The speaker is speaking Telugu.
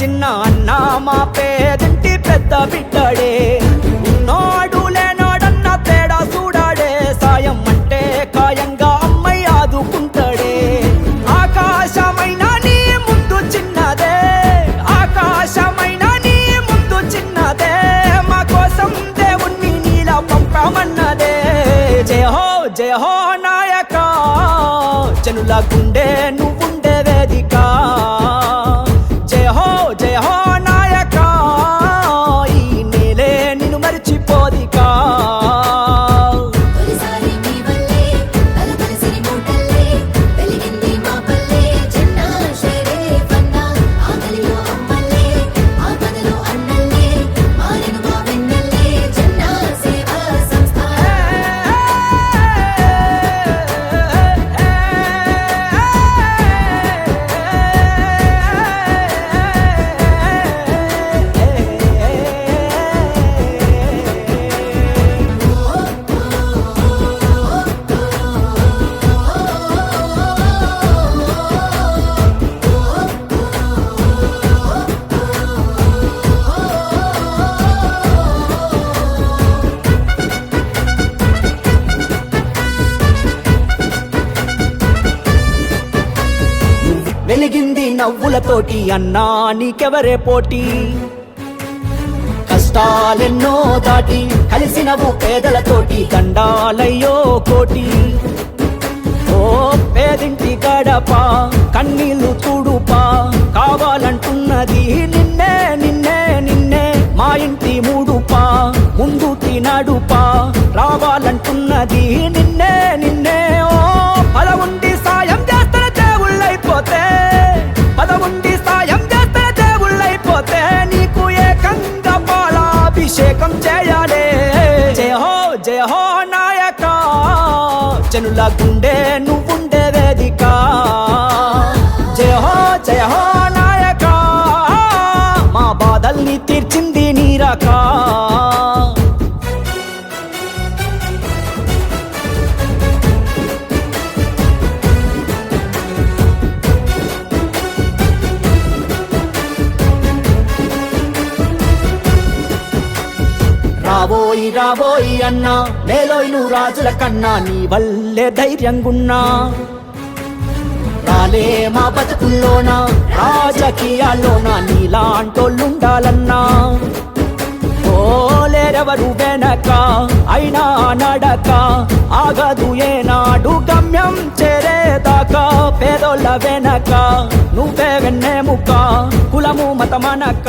చిన్న అన్న మా పేదింటి పెద్ద బిడ్డడే. ఉన్నోడు లేనాడన్న తేడా చూడాడే సాయం అంటే కాయంగా అమ్మాయి ఆదుకుంటాడే. ఆకాశమైన నీ ముందు చిన్నదే ఆకాశమైన నీ ముందు చిన్నదే. మా కోసం దేవుణ్ణి నీలా పంపామన్నదే. జయ హో జయ హో నాయక జనుల గుండె నువ్వు వేదిక వెలిగింది నవ్వులతోటి అన్నా నీకెవరే పోటీ? కష్టాలెన్నో దాటి కలిసినవు పేదలతోటి దండాలయ్యో కోటి. ఓ పేదింటి గడప కన్నీళ్ళు తుడుపా కావాలంటున్నది జనుల గుండె నువ్వుండే వేదిక. జయ హో నాయక. మా బాధల్ని తీర్చింది నీరక రాబోయి రాబోయి అన్నా. నేలోయి రాజుల కన్నా నీ వల్లే ధైర్యంగున్నా. రాలే మా బతుకుల్లోనా రాజకీయాల్లోనా నీలాంటోళ్ళుండాలన్నా. ఓలేరెవరు వెనక అయినా నడక ఆగదు ఏనాడు గమ్యం చేరేదాకా. పేదోళ్ళ వెనక నువ్వే వెన్నెముక కులము మతమనక